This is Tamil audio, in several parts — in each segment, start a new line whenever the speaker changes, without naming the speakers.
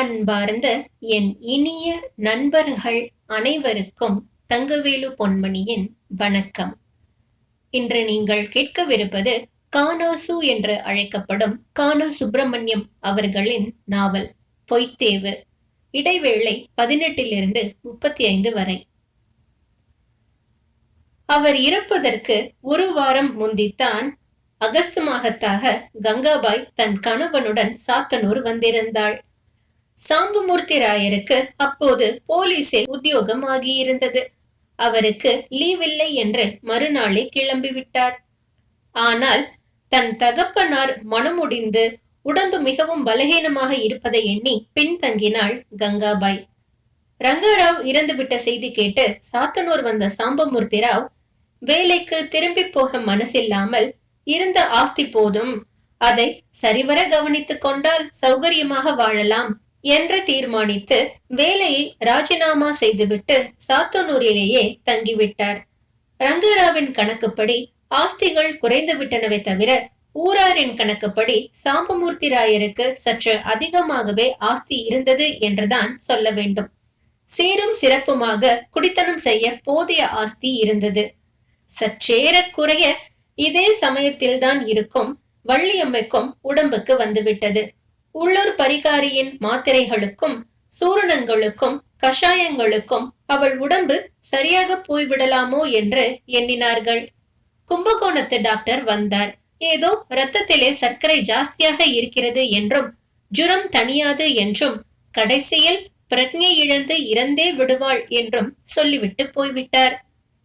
அன்பார்ந்த என் இனிய நண்பர்கள் அனைவருக்கும் தங்கவேலு பொன்மணியின் வணக்கம். இன்று நீங்கள் கேட்கவிருப்பது கானாசு என்று அழைக்கப்படும் கானா சுப்பிரமணியம் அவர்களின் நாவல் பொய்த்தேவு. இடைவேளை பதினெட்டிலிருந்து முப்பத்தி ஐந்து வரை. அவர் இறப்பதற்கு ஒரு வாரம் முந்தித்தான் அகஸ்து மாகத்தாக கங்காபாய் தன் கணவனுடன் சாத்தனூர் வந்திருந்தாள். சாம்புமூர்த்தி ராயருக்கு அப்போது போலீஸில் உத்தியோகம் ஆகியிருந்தது அவருக்கு லீவ் இல்லை என்று மறுநாளே கிளம்பிவிட்டார். ஆனால் தன் தகப்பனார் மனமுடிந்து உடம்பு மிகவும் பலகீனமாக இருப்பதை எண்ணி பின்தங்கினாள் கங்காபாய். ரங்கராவ் இறந்துவிட்ட செய்தி கேட்டு சாத்தனூர் வந்த சாம்பமூர்த்தி ராவ் வேலைக்கு திரும்பி போக மனசில்லாமல் இருந்த ஆஸ்தி போதும். அதை சரிவர கவனித்துக் கொண்டால் சௌகரியமாக வாழலாம் என்று தீர்மானித்து வேலையை ராஜினாமா செய்துவிட்டு சாத்தனூரிலேயே தங்கிவிட்டார். ரங்கராவின் கணக்குப்படி ஆஸ்திகள் குறைந்து விட்டனவே தவிர ஊராரின் கணக்குப்படி சாம்பமூர்த்தி ராயருக்கு சற்று அதிகமாகவே ஆஸ்தி இருந்தது என்றுதான் சொல்ல வேண்டும். சீரும் சிறப்புமாக குடித்தனம் செய்ய போதிய ஆஸ்தி இருந்தது. சற்றேற குறைய இதே சமயத்தில்தான் இருக்கும் வள்ளியம்மைக்கும் உடம்புக்கு வந்துவிட்டது. உள்ளூர் பரிகாரியின் மாத்திரைகளுக்கும் சூரணங்களுக்கும் கஷாயங்களுக்கும் அவள் உடம்பு சரியாக போய்விடலாமோ என்று எண்ணினார்கள். கும்பகோணத்து டாக்டர் வந்தார். ஏதோ ரத்தத்திலே சர்க்கரை ஜாஸ்தியாக இருக்கிறது என்றும் ஜுரம் தணியாது என்றும் கடைசியில் பிரக்ஞை இழந்து இறந்தே விடுவாள் என்றும் சொல்லிவிட்டு போய்விட்டார்.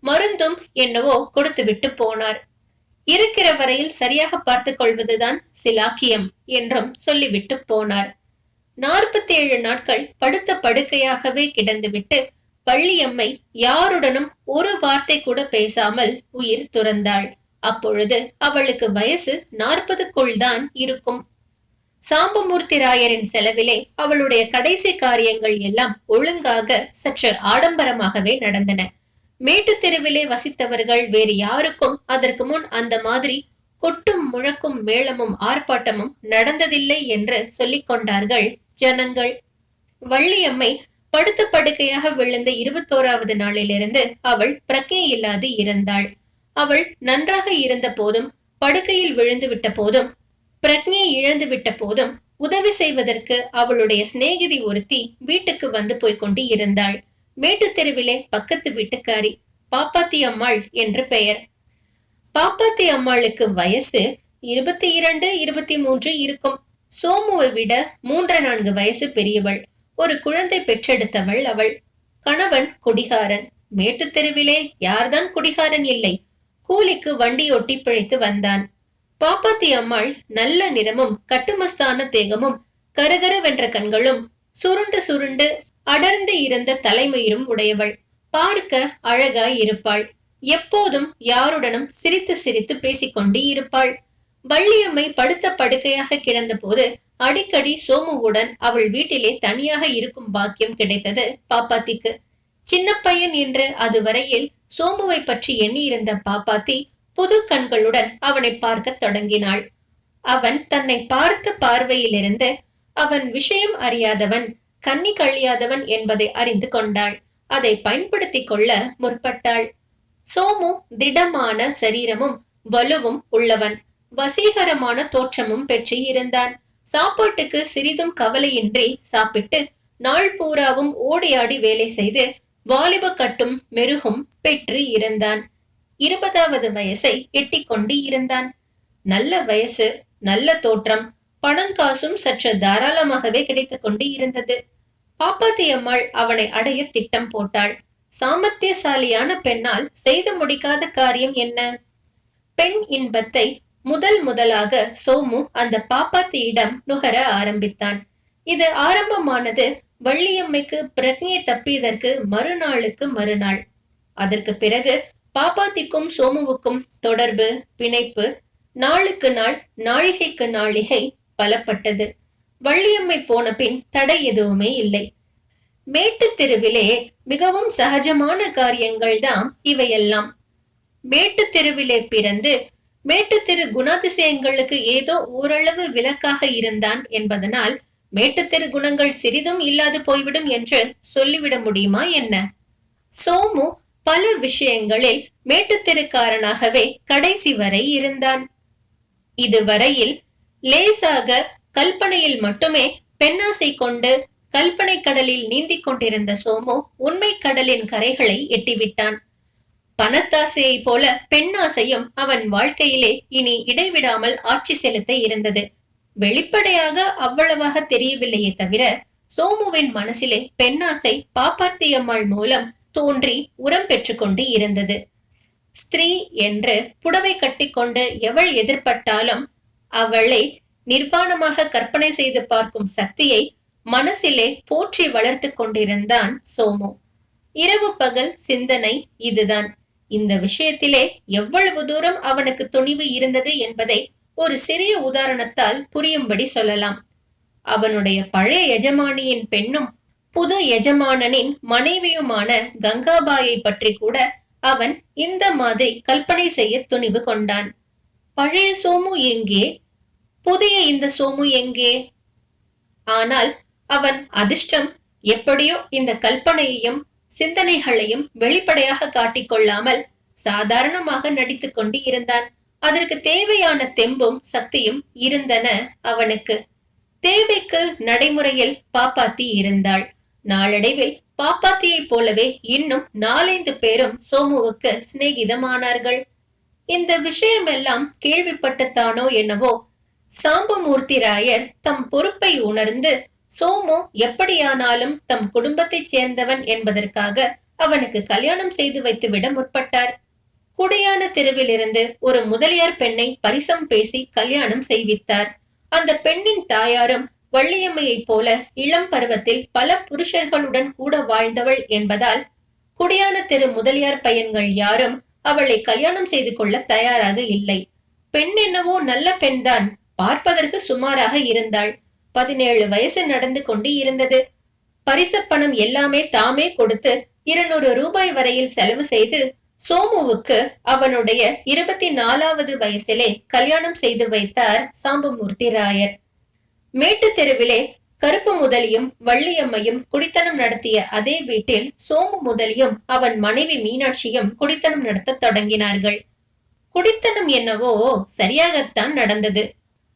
மருந்தும் என்னவோ கொடுத்துவிட்டு போனார். இருக்கிற வரையில் சரியாக பார்த்துக் கொள்வதுதான் சிலாக்கியம் என்றும் சொல்லிவிட்டு போனார். நாற்பத்தி ஏழு நாட்கள் படுத்த படுக்கையாகவே கிடந்துவிட்டு வள்ளியம்மை யாருடனும் ஒரு வார்த்தை கூட பேசாமல் உயிர் துறந்தாள். அப்பொழுது அவளுக்கு வயசு நாற்பதுக்குள் தான் இருக்கும். சாம்பமூர்த்தி ராயரின் செலவிலே அவளுடைய கடைசி காரியங்கள் எல்லாம் ஒழுங்காக சற்று ஆடம்பரமாகவே நடந்தன. மேட்டு தெருவிலே வசித்தவர்கள் வேறு யாருக்கும் அதற்கு முன் அந்த மாதிரி கொட்டும் முழக்கும் மேளமும் ஆர்ப்பாட்டமும் நடந்ததில்லை என்று சொல்லிக் கொண்டார்கள் ஜனங்கள். வள்ளியம்மை படுத்த படுக்கையாக விழுந்த இருபத்தோராவது நாளிலிருந்து அவள் பிரக்கே இல்லாது இருந்தாள். அவள் நன்றாக இருந்த போதும் படுக்கையில் விழுந்து விட்ட போதும் பிரக்ஞை இழந்து விட்ட போதும் உதவி செய்வதற்கு அவளுடைய சிநேகிதி ஒருத்தி வீட்டுக்கு வந்து போய்க் கொண்டு இருந்தாள் மேட்டு தெருவிலே பக்கத்து வீட்டுக்காரி பாப்பாத்தி அம்மாள் என்று பெயர். பாப்பாத்தி அம்மாளுக்கு வயசு இருபத்தி இரண்டு இருபத்தி மூன்று இருக்கும். சோமுவை விட மூன்று நான்கு வயசு பெரியவள். ஒரு குழந்தை பெற்றெடுத்தவள் அவள். கணவன் குடிகாரன். மேட்டு தெருவிலே யார்தான் குடிகாரன் இல்லை. கூலிக்கு வண்டியொட்டி பிழைத்து வந்தான். பாப்பாத்தி அம்மாள் நல்ல நிறமும் கட்டுமஸ்தான தேகமும் கரகரவென்ற கண்களும் சுருண்டு சுருண்டு அடர்ந்து இருந்த தலைமையிலும் உடையவள். பார்க்க அழகாய் இருப்பாள். எப்போதும் யாருடனும் சிரித்து சிரித்து பேசிக்கொண்டு இருப்பாள். வள்ளியம்மை படுத்த படுக்கையாக கிடந்த போது அடிக்கடி சோமுவுடன் அவள் வீட்டிலே தனியாக இருக்கும் பாக்கியம் கிடைத்தது பாப்பாத்திக்கு. சின்ன பையன் என்று அதுவரையில் சோமுவை பற்றி எண்ணியிருந்த பாப்பாத்தி புது கண்களுடன் அவனை பார்க்க தொடங்கினாள். அவன் தன்னை பார்த்த பார்வையிலிருந்து அவன் விஷயம் அறியாதவன் கன்னி கழியாதவன் என்பதை அறிந்து கொண்டாள். அதை பயன்படுத்திக் கொள்ள முற்பட்டாள். சோமு திடமான சரீரமும் வலுவும் உள்ளவன். வசீகரமான தோற்றமும் பெற்று இருந்தான். சாப்பாட்டுக்கு சிறிதும் கவலையின்றி சாப்பிட்டு நாள் பூராவும் ஓடியாடி வேலை செய்து வாலிப கட்டும் மெருகும் பெற்று இருந்தான். இருபதாவது வயசை எட்டிக்கொண்டு இருந்தான். நல்ல வயசு நல்ல தோற்றம் பணங்காசும் சற்று தாராளமாகவே கிடைத்துக் கொண்டு இருந்தது. பாப்பாத்தி அம்மாள் அவனை அடைய திட்டம் போட்டாள். சாமர்த்தியசாலியான பெண்ணால் செய்து முடிக்காத காரியம் என்ன? பெண் இன்பத்தை முதல் முதலாக சோமு அந்த பாப்பாத்தியிடம் நுகர ஆரம்பித்தான். இது ஆரம்பமானது வள்ளியம்மைக்கு பிரக்ஞை தப்பியதற்கு மறுநாளுக்கு மறுநாள். அதற்கு பிறகு பாப்பாத்திக்கும் சோமுவுக்கும் தொடர்பு பிணைப்பு நாளுக்கு நாள் நாழிகைக்கு நாழிகை பலப்பட்டது. வள்ளியம்மை போன பின் தடை எதுவுமே இல்லை. மேட்டு தெருவிலே மிகவும் சகஜமான காரியங்கள் தான் இவையெல்லாம். மேட்டு தெருவிலே பிறந்து மேட்டு தெரு குணாதிசயங்களுக்கு ஏதோ ஓரளவு விலக்காக இருந்தான் என்பதனால் மேட்டு மேட்டுத்தெரு குணங்கள் சிறிதும் இல்லாது போய்விடும் என்று சொல்லிவிட முடியுமா என்ன? சோமு பல விஷயங்களில் மேட்டுத்தெருக்காரனாகவே கடைசி வரை இருந்தான். இதுவரையில் லேசாக கல்பனையில் மட்டுமே பெண்ணாசை கொண்டு கல்பனை கடலில் நீந்திக் கொண்டிருந்த சோமு உண்மை கடலின் கரைகளை எட்டிவிட்டான். பணத்தாசையை போல பெண்ணாசையும் அவன் வாழ்க்கையிலே இனி இடைவிடாமல் ஆட்சி செலுத்த இருந்தது. வெளிப்படையாக அவ்வளவாக தெரியவில்லையே தவிர சோமுவின் மனசிலே பெண்ணாசை பாப்பாத்தியம்மாள் மூலம் தோன்றி உரம் பெற்றுக்கொண்டு இருந்தது. ஸ்திரீ என்று புடவை கட்டிக்கொண்டு எவள் எதிர்பட்டாலும் அவளை நிர்வாணமாக கற்பனை செய்து பார்க்கும் சக்தியை மனசிலே போற்றி வளர்த்து கொண்டிருந்தான் சோமு. இரவு பகல் சிந்தனை இதுதான். இந்த விஷயத்திலே எவ்வளவு தூரம் அவனுக்கு துணிவு இருந்தது என்பதை ஒரு சிறிய உதாரணத்தால் புரியும்படி சொல்லலாம். அவனுடைய பழைய எஜமானியின் பெண்ணும் புது எஜமானனின் மனைவியுமான கங்காபாயை பற்றி கூட அவன் இந்த மாதிரி கல்பனை செய்ய துணிவு கொண்டான். பழைய சோமு எங்கே? புதிய இந்த சோமு எங்கே? ஆனால் அவன் அதிர்ஷ்டம் எப்படியோ இந்த கல்பனையையும் சிந்தனைகளையும் வெளிப்படையாக காட்டிக்கொள்ளாமல் சாதாரணமாக நடித்துக் கொண்டு இருந்தான். அதற்கு தேவையான தெம்பும் சக்தியும் இருந்தன அவனுக்கு. தேவைக்கு நடைமுறையில் பாப்பாத்தி இருந்தாள். நாளடைவில் பாப்பாத்தியைப் போலவே இன்னும் நாலைந்து பேரும் சோமுவுக்கு சிநேகிதமானார்கள். இந்த விஷயமெல்லாம் கேள்விப்பட்டுத்தானோ என்னவோ சாம்பமூர்த்தி ராயர் தம் பொறுப்பை உணர்ந்து சோமு எப்படியானாலும் தம் குடும்பத்தைச் சேர்ந்தவன் என்பதற்காக அவனுக்கு கல்யாணம் செய்து வைத்துவிட முற்பட்டார். குடியான தெருவிலிருந்து ஒரு முதலியார் பெண்ணை பரிசம் பேசி கல்யாணம் செய்வித்தார். அந்த பெண்ணின் தாயாரும் வள்ளியம்மையைப் போல இளம் பருவத்தில் பல புருஷர்களுடன் கூட வாழ்ந்தவள் என்பதால் குடியான தெரு முதலியார் பையன்கள் யாரும் அவளை கல்யாணம் செய்து கொள்ள தயாராக இல்லை. பெண் என்னவோ நல்ல பெண்தான் பார்ப்பதற்கு சுமாராக இருந்தாள். பதினேழு வயசு நடந்து கொண்டு இருந்தது. பரிசப்பணம் எல்லாமே தாமே கொடுத்து இருநூறு ரூபாய் வரையில் செலவு செய்து சோமுவுக்கு அவனுடைய இருபத்தி நாலாவது வயசிலே கல்யாணம் செய்து வைத்தார் சாம்பமூர்த்தி ராயர். மேட்டு தெருவிலே கருப்பு முதலியும் வள்ளியம்மையும் குடித்தனம் நடத்திய அதே வீட்டில் சோமு முதலியும் அவன் மனைவி மீனாட்சியும் குடித்தனம் நடத்த தொடங்கினார்கள். குடித்தனம் என்னவோ சரியாகத்தான் நடந்தது.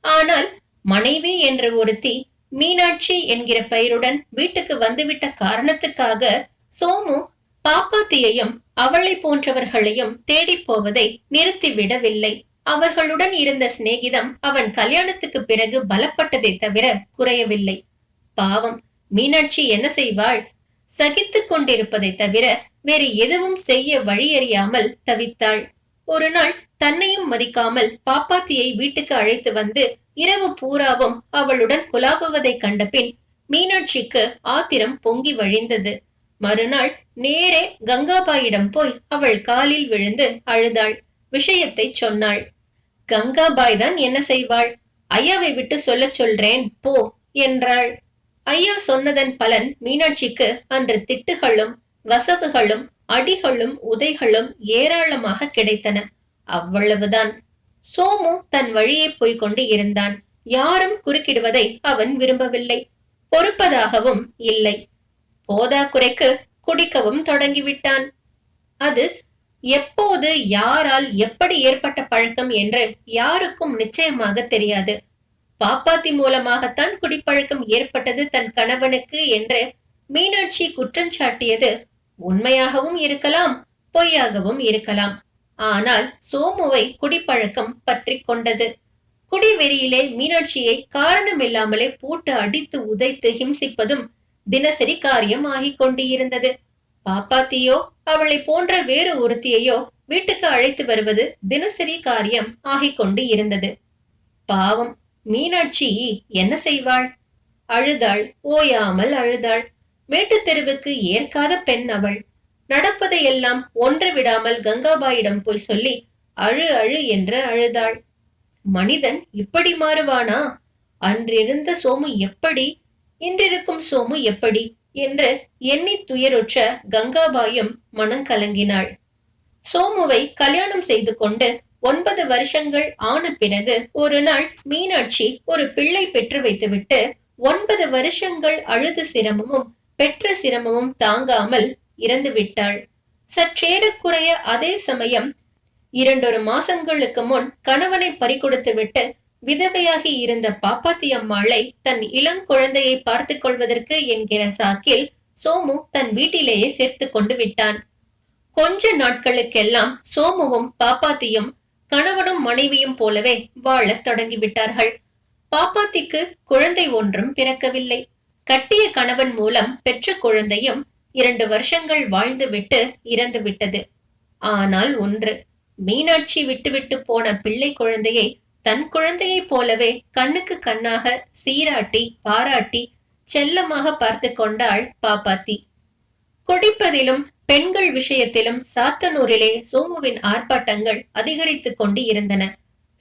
ஆனால் மனைவி என்ற ஒருத்தி மீனாட்சி என்கிற பெயருடன் வீட்டுக்கு வந்துவிட்ட காரணத்துக்காக சோமு பாப்பாத்தியையும் அவளை போன்றவர்களையும் தேடி போவதை நிறுத்திவிடவில்லை. அவர்களுடன் இருந்த சிநேகிதம் அவன் கல்யாணத்துக்கு பிறகு பலப்பட்டதை தவிர குறையவில்லை. பாவம் மீனாட்சி என்ன செய்வாள்? சகித்துக் கொண்டிருப்பதை தவிர வேறு எதுவும் செய்ய வழியறியாமல் தவித்தாள். ஒரு நாள் தன்னையும் மதிக்காமல் பாப்பாத்தியை வீட்டுக்கு அழைத்து வந்து இரவு பூராவும் அவளுடன் குலாபுவதை கண்டபின் மீனாட்சிக்கு ஆத்திரம் பொங்கி வழிந்தது. மறுநாள் நேரே கங்காபாயிடம் போய் அவள் காலில் விழுந்து அழுதாள். விஷயத்தை சொன்னாள். கங்காபாய் தான் என்ன செய்வாள்? ஐயாவை விட்டு சொல்ல சொல்றேன் போ என்றாள். ஐயா சொன்னதன் பலன் மீனாட்சிக்கு அன்று திட்டுகளும் வசவுகளும் அடிகளும் உதைகளும் ஏராளமாக கிடைத்தன. அவ்வளவுதான். சோமு தன் வழியை போய்கொண்டு இருந்தான். யாரும் குறுக்கிடுவதை அவன் விரும்பவில்லை. பொறுப்பதாகவும் இல்லை. போதாக்குறைக்கு குடிக்கவும் தொடங்கிவிட்டான். அது எப்போது யாரால் எப்படி ஏற்பட்ட பழக்கம் என்று யாருக்கும் நிச்சயமாக தெரியாது. பாப்பாத்தி மூலமாகத்தான் குடிப்பழக்கம் ஏற்பட்டது தன் கணவனுக்கு என்று மீனாட்சி குற்றஞ்சாட்டியது உண்மையாகவும் இருக்கலாம் பொய்யாகவும் இருக்கலாம். ஆனால் சோமுவை குடிப்பழக்கம் பற்றி கொண்டது. குடிவெறியிலே மீனாட்சியை காரணமில்லாமலே போட்டு அடித்து உதைத்து ஹிம்சிப்பதும் தினசரி காரியம் ஆகிக் கொண்டு இருந்தது பாப்பாத்தியோ அவளை போன்ற வேறு ஒருத்தியையோ வீட்டுக்கு அழைத்து வருவது தினசரி காரியம் ஆகிக் கொண்டு இருந்தது பாவம் மீனாட்சி என்ன செய்வாள்? அழுதாள் ஓயாமல் அழுதாள். மேட்டுத் தெருவுக்கு ஏற்காத பெண் அவள். நடப்பதையெல்லாம் ஒன்று விடாமல் கங்காபாயிடம் போய் சொல்லி அழு அழு என்று அழுதாள். மனிதன் இப்படி மாறுவானா? அன்றிருந்த சோமு எப்படி? இன்றிருக்கும் சோமு எப்படி? என்று எண்ணி துயருற்ற கங்காபாயும் மனம் கலங்கினாள். சோமுவை கல்யாணம் செய்து கொண்டு ஒன்பது வருஷங்கள் ஆன பிறகு ஒரு நாள் மீனாட்சி ஒரு பிள்ளை பெற்று வைத்துவிட்டு ஒன்பது வருஷங்கள் அழுது சிரமமும் பெற்ற சிரமமும் தாங்காமல் இறந்து விட்டாள் சற்றேறக்குறைய அதே சமயம் இரண்டொரு மாசங்களுக்கு முன் கணவனை பறிகொடுத்துவிட்டு விதவையாகி இருந்த பாப்பாத்தி அம்மாளை தன் இளங்குழந்தையை பார்த்து கொள்வதற்கு என்கிற சாக்கில் சோமு தன் வீட்டிலேயே சேர்த்து கொண்டு விட்டான். கொஞ்ச நாட்களுக்கெல்லாம் சோமுவும் பாப்பாத்தியும் கணவனும் மனைவியும் போலவே வாழத் தொடங்கிவிட்டார்கள். பாப்பாத்திக்கு குழந்தை ஒன்றும் பிறக்கவில்லை. கட்டிய கணவன் மூலம் பெற்ற குழந்தையும் இரண்டு வருஷங்கள் வாழ்ந்துவிட்டு இறந்து விட்டது ஆனால் ஒன்று மீனாட்சி விட்டுவிட்டு போன பிள்ளை குழந்தையை தன் குழந்தையைப் போலவே கண்ணுக்கு கண்ணாக சீராட்டி பாராட்டி செல்லமாக பார்த்து கொண்டாள் பாப்பாத்தி. குடிப்பதிலும் பெண்கள் விஷயத்திலும் சாத்தனூரிலே சோமுவின் ஆர்ப்பாட்டங்கள் அதிகரித்துக் கொண்டு இருந்தன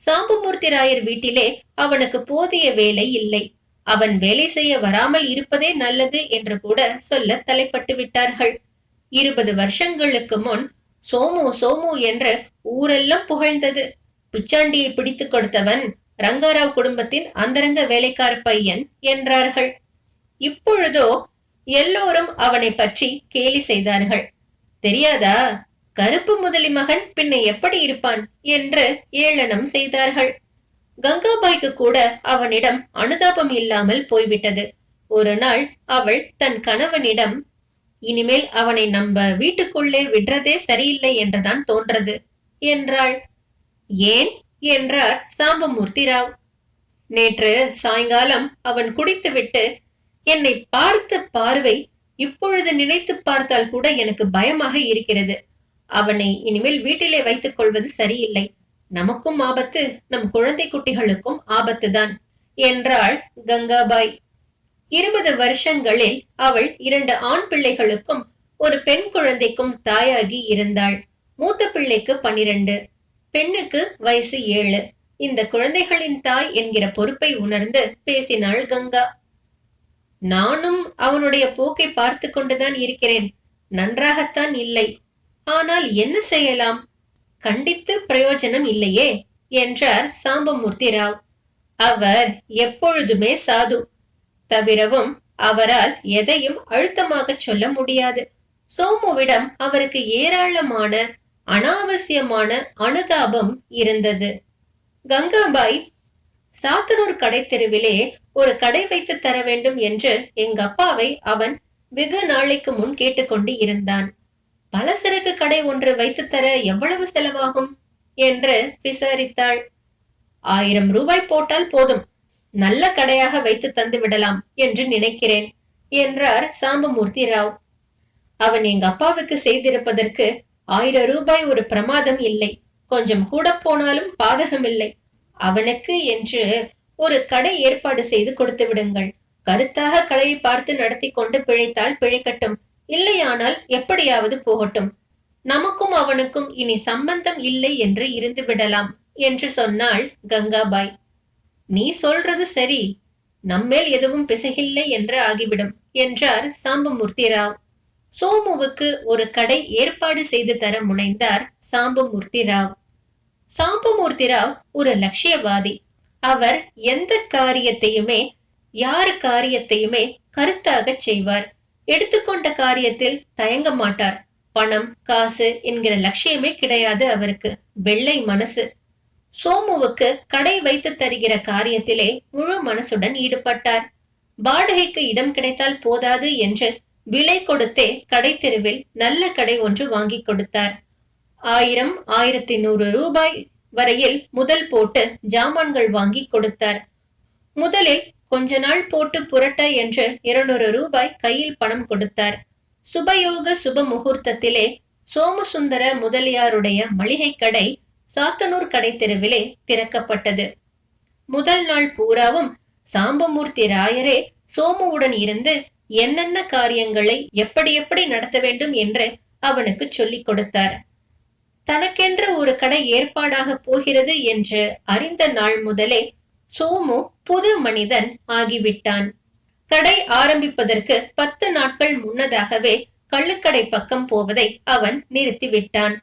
சாம்புமூர்த்தி ராயர் வீட்டிலே அவனுக்கு போதிய வேலை இல்லை. அவன் வேலை செய்ய வராமல் இருப்பதே நல்லது என்று கூட சொல்ல தலைப்பட்டு விட்டார்கள். இருபது வருஷங்களுக்கு முன் சோமு சோமு என்று ஊரெல்லாம் புகழ்ந்தது. பிச்சாண்டியை பிடித்து கொடுத்தவன் ரங்காராவ் குடும்பத்தின் அந்தரங்க வேலைக்கார பையன் என்றார்கள். இப்பொழுதோ எல்லோரும் அவனை பற்றி கேலி செய்தார்கள். தெரியாதா? கருப்பு முதலி மகன் பின்ன எப்படி இருப்பான் என்று ஏளனம் செய்தார்கள். கங்காபாய்க்கு கூட அவனிடம் அனுதாபம் இல்லாமல் போய்விட்டது. ஒரு நாள் அவள் தன் கணவனிடம் இனிமேல் அவனை நம்ம வீட்டுக்குள்ளே விடுறதே சரியில்லை என்றுதான் தோன்றது என்றாள். ஏன்? என்றார் சாம்பமூர்த்தி ராவ். நேற்று சாயங்காலம் அவன் குடித்துவிட்டு என்னை பார்த்த பார்வை இப்பொழுது நினைத்து பார்த்தால் கூட எனக்கு பயமாக இருக்கிறது. அவனை இனிமேல் வீட்டிலே வைத்துக் கொள்வது சரியில்லை. நமக்கும் ஆபத்து நம் குழந்தை குட்டிகளுக்கும் ஆபத்துதான் என்றாள் கங்காபாய். இருபது வருஷங்களில் அவள் இரண்டு ஆண் பிள்ளைகளுக்கும் ஒரு பெண் குழந்தைக்கும் தாயாகி இருந்தாள். மூத்த பிள்ளைக்கு பனிரெண்டு பெண்ணுக்கு வயசு ஏழு. இந்த குழந்தைகளின் தாய் என்கிற பொறுப்பை உணர்ந்து பேசினாள் கங்கா. நானும் அவனுடைய போக்கை பார்த்து கொண்டுதான் இருக்கிறேன். நன்றாகத்தான் இல்லை. ஆனால் என்ன செய்யலாம்? கண்டித்து பிரயோஜனம் இல்லையே என்றார் சாம்பமூர்த்தி ராவ் அவர் எப்பொழுதுமே சாது. தவிரவும் அவரால் எதையும் அழுத்தமாக சொல்ல முடியாது. சோமுவிடம் அவருக்கு ஏராளமான அனாவசியமான அனுதாபம் இருந்தது. கங்காபாய் சாத்தனூர் கடை தெருவிலே ஒரு கடை வைத்து தர வேண்டும் என்று எங்க அப்பாவை அவன் வெகு நாளைக்கு முன் கேட்டுக்கொண்டு இருந்தான். பலசரக்கு கடை ஒன்று வைத்து தர எவ்வளவு செலவாகும்? என்று விசாரித்தாள். ஆயிரம் ரூபாய் போட்டால் போதும். நல்ல கடையாக வைத்து தந்து விடலாம் என்று நினைக்கிறேன் என்றார் சாம்பமூர்த்தி ராவ். அவன் எங்க அப்பாவுக்கு செய்திருப்பதற்கு ஆயிரம் ரூபாய் ஒரு பிரமாதம் இல்லை. கொஞ்சம் கூட போனாலும் பாதகமில்லை. அவனுக்கு என்று ஒரு கடை ஏற்பாடு செய்து கொடுத்து விடுங்கள். கருத்தாக கடையை பார்த்து நடத்தி கொண்டு பிழைத்தால் பிழைக்கட்டும். இல்லையானால் எப்படியாவது போகட்டும். நமக்கும் அவனுக்கும் இனி சம்பந்தம் இல்லை என்று இருந்து விடலாம் என்று சொன்னாள் கங்காபாய். நீ சொல்றது சரி. நம்மேல் எதுவும் பிசகில்லை என்று ஆகிவிடும் என்றார் சாம்பமூர்த்தி ராவ். சோமுவுக்கு ஒரு கடை ஏற்பாடு செய்து தர முனைந்தார் சாம்பமூர்த்தி ராவ். சாம்பமூர்த்தி ராவ் ஒரு லட்சியவாதி. அவர் எந்த காரியத்தையுமே யாரு காரியத்தையுமே கருத்தாக செய்வார். எடுத்துக்கொண்ட காரியத்தில் தயங்க மாட்டார். பணம் காசு என்கிற லட்சியமே கிடையாது அவருக்கு. வெள்ளை மனசு. சோமுவுக்கு கடை வைத்து தருகிற காரியத்திலே முழு மனசுடன் ஈடுபட்டார். வாடகைக்கு இடம் கிடைத்தால் போதாது என்று விலை கொடுத்தே கடை தெருவில் நல்ல கடை ஒன்று வாங்கி கொடுத்தார். ஆயிரம் ஆயிரத்தி நூறு ரூபாய் வரையில் முதல் போட்டு ஜாமான்கள் வாங்கி கொடுத்தார். முதலில் கொஞ்ச நாள் போட்டு புரட்ட என்று இருநூறு ரூபாய் கையில் பணம் கொடுத்தார். சுபயோக சுப முகூர்த்தத்திலே சோமசுந்தர முதலியாருடைய மளிகை கடை சாத்தனூர் கடை தெருவிலே திறக்கப்பட்டது. முதல் நாள் பூராவும் சாம்பமூர்த்தி ராயரே சோமுவுடன் இருந்து என்னென்ன காரியங்களை எப்படி எப்படி நடத்த வேண்டும் என்று அவனுக்கு சொல்லிக் கொடுத்தார். தனக்கென்ற ஒரு கடை ஏற்பாடாக போகிறது என்று அறிந்த நாள் முதலே சோமு புது மனிதன் ஆகிவிட்டான். கடை ஆரம்பிப்பதற்கு பத்து நாட்கள் முன்னதாகவே கள்ளுக்கடை பக்கம் போவதை அவன் நிறுத்திவிட்டான்.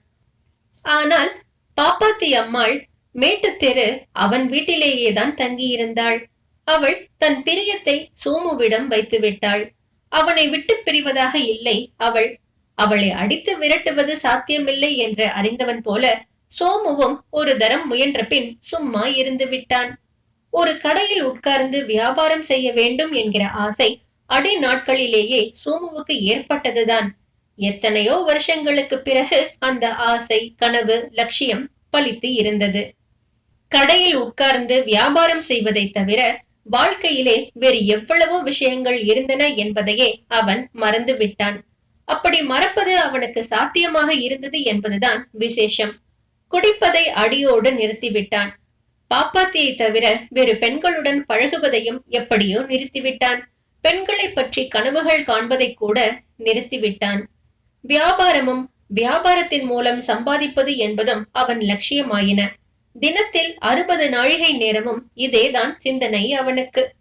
ஆனால் பாப்பாத்தி அம்மாள் மேட்டுத்தெரு அவன் வீட்டிலேயே தான் தங்கியிருந்தாள். அவள் தன் பிரியத்தை சோமுவிடம் வைத்து விட்டாள் அவனை விட்டு பிரிவதாக இல்லை அவள். அவளை அடித்து விரட்டுவது சாத்தியமில்லை என்று அறிந்தவன் போல சோமுவும் ஒரு தரம் முயன்ற பின் சும்மா இருந்து விட்டான் ஒரு கடையில் உட்கார்ந்து வியாபாரம் செய்ய வேண்டும் என்கிற ஆசை அடி நாட்களிலேயே சோமுவுக்கு ஏற்பட்டதுதான். எத்தனையோ வருஷங்களுக்கு பிறகு அந்த ஆசை கனவு லட்சியம் பலித்து இருந்தது. கடையில் உட்கார்ந்து வியாபாரம் செய்வதை தவிர வாழ்க்கையிலே வேறு எவ்வளவோ விஷயங்கள் இருந்தன என்பதையே அவன் மறந்து விட்டான் அப்படி மறப்பது அவனுக்கு சாத்தியமாக இருந்தது என்பதுதான் விசேஷம். குடிப்பதை அடியோடு நிறுத்திவிட்டான். பாப்பாத்தியை தவிர வேறு பெண்களுடன் பழகுவதையும் எப்படியோ நிறுத்திவிட்டான். பெண்களை பற்றி கனவுகள் காண்பதை கூட நிறுத்திவிட்டான். வியாபாரமும் வியாபாரத்தின் மூலம் சம்பாதிப்பது என்பதும் அவன் லட்சியமாயின. தினத்தில் அறுபது நாழிகை நேரமும் இதேதான் சிந்தனை அவனுக்கு.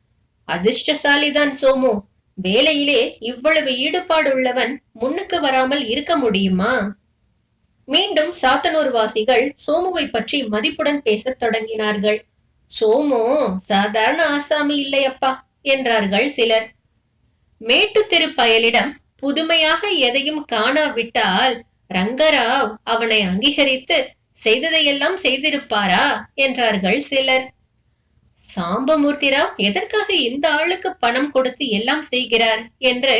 அதிர்ஷ்டசாலிதான் சோமு. வேலையிலே இவ்வளவு ஈடுபாடுள்ளவன் முன்னுக்கு வராமல் இருக்க முடியுமா? மீண்டும் சாத்தனூர் வாசிகள் சோமுவை பற்றி மதிப்புடன் பேசத் தொடங்கினார்கள். சோமு சாதாரண ஆசாமி இல்லையப்பா என்றார்கள் சிலர். மேட்டு திரு பயலிடம் புதுமையாக எதையும் காணாவிட்டால் ரங்கராவ் அவனை அங்கீகரித்து செய்ததையெல்லாம் செய்திருப்பாரா என்றார்கள் சிலர். சாம்பமூர்த்தி ராவ் எதற்காக இந்த ஆளுக்கு பணம் கொடுத்து எல்லாம் செய்கிறார் என்று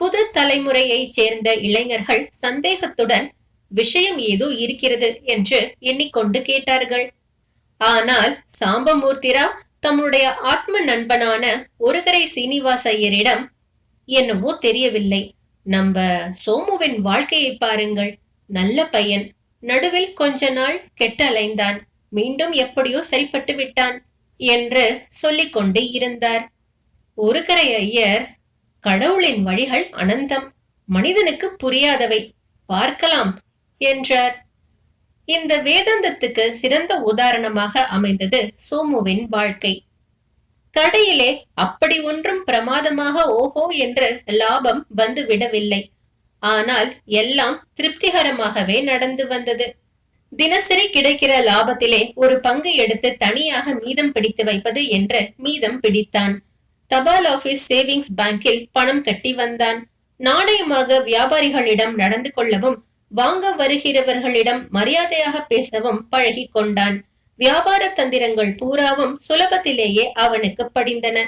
புது தலைமுறையைச் சேர்ந்த இளைஞர்கள் சந்தேகத்துடன் விஷயம் ஏதோ இருக்கிறது என்று எண்ணிக்கொண்டு கேட்டார்கள். ஆனால் சாம்பமூர்த்திரா தம்முடைய ஆத்ம நண்பனான ஒருகரை சீனிவாச ஐயரிடம் என்னவோ தெரியவில்லை. நம்ம சோமுவின் வாழ்க்கையை பாருங்கள். நல்ல பையன். நடுவில் கொஞ்ச நாள் கெட்டு அலைந்தான் மீண்டும் எப்படியோ சரிப்பட்டு விட்டான் என்று சொல்லிக் கொண்டு இருந்தார். ஒருகரை ஐயர் கடவுளின் வழிகள் அனந்தம். மனிதனுக்கு புரியாதவை. பார்க்கலாம். என்றார். இந்த வேதாந்தத்துக்கு சிறந்த உதாரணமாக அமைந்தது சோமுவின் வாழ்க்கை. கடையிலே அப்படி ஒன்றும் பிரமாதமாக ஓஹோ என்று லாபம் வந்து விடவில்லை ஆனால் எல்லாம் திருப்திகரமாகவே நடந்து வந்தது. தினசரி கிடைக்கிற லாபத்திலே ஒரு பங்கு எடுத்து தனியாக மீதம் பிடித்து வைப்பது என்று மீதம் பிடித்தான். தபால் ஆபீஸ் சேவிங்ஸ் பேங்கில் பணம் கட்டி வந்தான். நாணயமாக வியாபாரிகளிடம் நடந்து கொள்ளவும் வாங்க வருகிறவர்களிடம் மரியாதையாக பேசவும் பழகி கொண்டான் வியாபார தந்திரங்கள் பூராவும் சுலபத்திலேயே அவனுக்கு படிந்தன.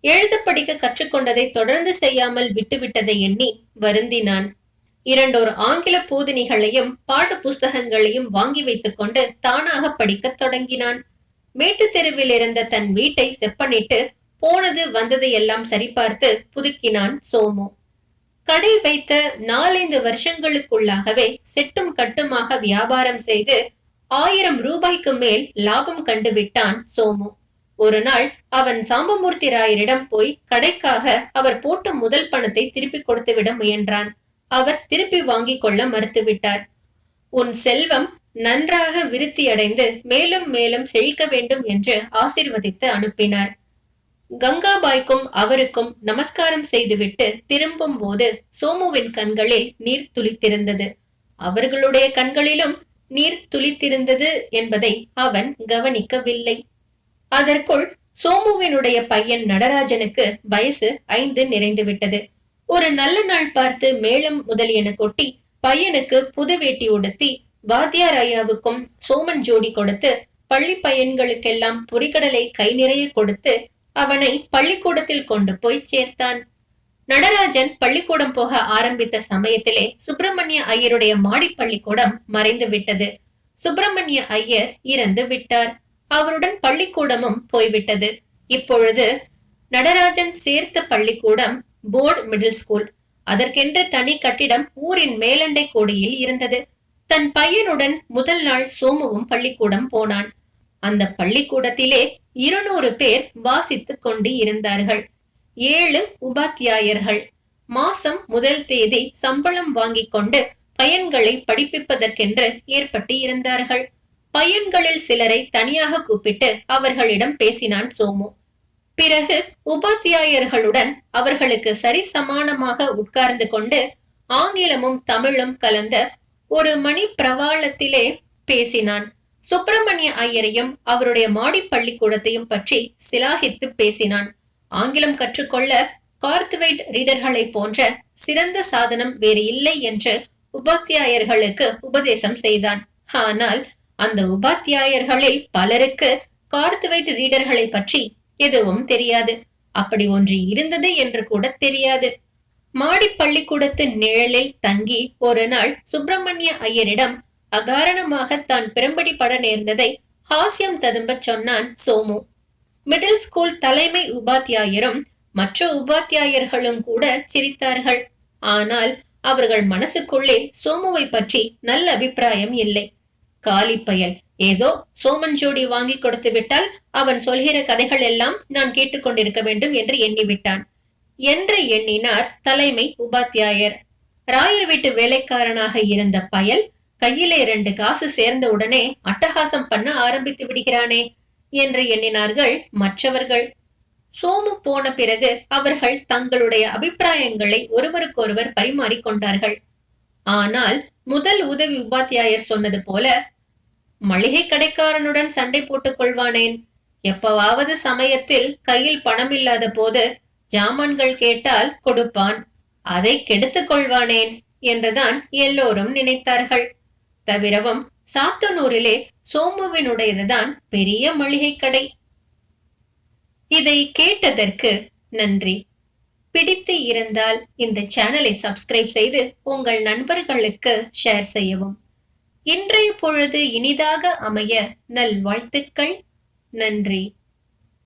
எழுத படிக்க கற்றுக்கொண்டதை தொடர்ந்து செய்யாமல் விட்டுவிட்டதை எண்ணி வருந்தினான். இரண்டோர் ஆங்கில பூதினிகளையும் பாட புஸ்தகங்களையும் வாங்கி வைத்துக் கொண்டு தானாக படிக்கத் தொடங்கினான். மேட்டு தெருவில் இருந்த தன் வீட்டை செப்பனிட்டு போனது வந்ததை எல்லாம் சரிபார்த்து புதுக்கினான் சோமு. கடை வைத்த நாலைந்து வருஷங்களுக்குள்ளாகவே செட்டும் கட்டுமாக வியாபாரம் செய்து ஆயிரம் ரூபாய்க்கு மேல் லாபம் கண்டு விட்டான் சோமு. ஒரு நாள் அவன் சாம்பமூர்த்தி ராயரிடம் போய் கடைக்காக அவர் போட்ட முதல் பணத்தை திருப்பி கொடுத்துவிட முயன்றான். அவர் திருப்பி வாங்கி கொள்ள மறுத்துவிட்டார் உன் செல்வம் நன்றாக விருத்தியடைந்து மேலும் மேலும் செழிக்க வேண்டும் என்று ஆசிர்வதித்து அனுப்பினார். கங்காபாய்க்கும் அவருக்கும் நமஸ்காரம் செய்துவிட்டு திரும்பும் போது சோமுவின் கண்களில் நீர் துளித்திருந்தது. அவர்களுடைய கண்களிலும் நீர் துளித்திருந்தது என்பதை அவன் கவனிக்கவில்லை. அதற்குள் சோமுவினுடைய பையன் நடராஜனுக்கு வயசு ஐந்து நிறைந்துவிட்டது ஒரு நல்ல நாள் பார்த்து மேளம் முதலியன கொட்டி பையனுக்கு புது வேட்டி உடுத்தி வாத்தியார் ஐயாவுக்கும் சோமன் ஜோடி கொடுத்து பள்ளி பையன்களுக்கெல்லாம் பொறிகடலை கை நிறைய கொடுத்து அவனை பள்ளிக்கூடத்தில் கொண்டு போய் சேர்த்தான். நடராஜன் பள்ளிக்கூடம் போக ஆரம்பித்த சமயத்திலே சுப்பிரமணிய ஐயருடைய மாடி பள்ளிக்கூடம் மறைந்து விட்டது. சுப்பிரமணிய ஐயர் இறந்து விட்டார். அவருடன் பள்ளிக்கூடமும் போய்விட்டது. இப்பொழுது நடராஜன் சேர்த்த பள்ளிக்கூடம் போர்டு மிடில் ஸ்கூல். அதற்கென்று தனி கட்டிடம் ஊரின் மேலண்டை கோடியில் இருந்தது. தன் பையனுடன் முதல் நாள் சோமுவும் பள்ளிக்கூடம் போனான். அந்த பள்ளிக்கூடத்திலே இருநூறு பேர் வாசித்துக் கொண்டு இருந்தார்கள். ஏழு உபாத்தியாயர்கள். மாசம் முதல் தேதி சம்பளம் வாங்கிக் கொண்டு பையன்களை படிப்பிப்பதற்கென்று ஏற்பட்டு இருந்தார்கள். பையன்களில் சிலரை தனியாக கூப்பிட்டு அவர்களிடம் பேசினான் சோமு. பிறகு உபாத்தியாயர்களுடன் அவர்களுக்கு சரி சமானமாக உட்கார்ந்து கொண்டு ஆங்கிலமும் தமிழும் கலந்த ஒரு மணி பிரவாளத்திலே பேசினான். சுப்பிரமணிய ஐயரையும் அவருடைய மாடி பள்ளிக்கூடத்தையும் பற்றி சிலாகித்து பேசினான். ஆங்கிலம் கற்றுக்கொள்ள கார்த்வைட் ரீடர்களை போன்ற சிறந்த சாதனம் வேறு இல்லை என்று உபாத்தியாயர்களுக்கு உபதேசம் செய்தான். ஆனால் அந்த உபாத்தியாயர்களில் பலருக்கு கார்த்வைட் ரீடர்களை பற்றி எதுவும் தெரியாது. அப்படி ஒன்று இருந்தது என்று கூட தெரியாது. மாடி பள்ளிக்கூடத்து நிழலில் தங்கி ஒரு நாள் சுப்பிரமணிய ஐயரிடம் அகாரணமாக தான் பெரும்படி பட நேர்ந்ததை ஹாஸ்யம் ததும்ப சொன்னான் சோமு. மிடில் ஸ்கூல் தலைமை உபாத்தியாயரும் மற்ற உபாத்தியாயர்களும் கூட சிரித்தார்கள். ஆனால் அவர்கள் மனசுக்குள்ளே சோமுவை பற்றி நல்ல அபிப்பிராயம் இல்லை. காலிப்பயல் ஏதோ சோமன் ஜோடி வாங்கி கொடுத்து விட்டால் அவன் சொல்கிற கதைகள் எல்லாம் நான் கேட்டுக்கொண்டிருக்க வேண்டும் என்று எண்ணிவிட்டான். என்று எண்ணினார் தலைமை உபாத்தியாயர். ராயர் வீட்டு வேலைக்காரனாக இருந்த பயல் கையிலே இரண்டு காசு சேர்ந்த உடனே அட்டகாசம் பண்ண ஆரம்பித்து விடுகிறானே என்று எண்ணினார்கள் மற்றவர்கள். சோமு போன பிறகு அவர்கள் தங்களுடைய அபிப்பிராயங்களை ஒருவருக்கொருவர் பரிமாறிக்கொண்டார்கள் ஆனால் முதல் உதவி உபாத்தியாயர் சொன்னது போல மளிகை கடைக்காரனுடன் சண்டை போட்டுக் கொள்வானேன். எப்பவாவது சமயத்தில் கையில் பணம் இல்லாத போது ஜாமான்கள் கேட்டால் கொடுப்பான். அதை கெடுத்துக் கொள்வானேன் என்றுதான் எல்லோரும் நினைத்தார்கள். தவிரவும் சாத்தனூரிலே சோமுவினுடையதுதான் பெரிய மளிகை கடை இதை கேட்டதற்கு நன்றி. பிடித்து இருந்தால் இந்த சேனலை சப்ஸ்கிரைப் செய்து உங்கள் நண்பர்களுக்கு ஷேர் செய்யவும். இன்றைய பொழுது இனிதாக அமைய நல்வாழ்த்துக்கள். நன்றி.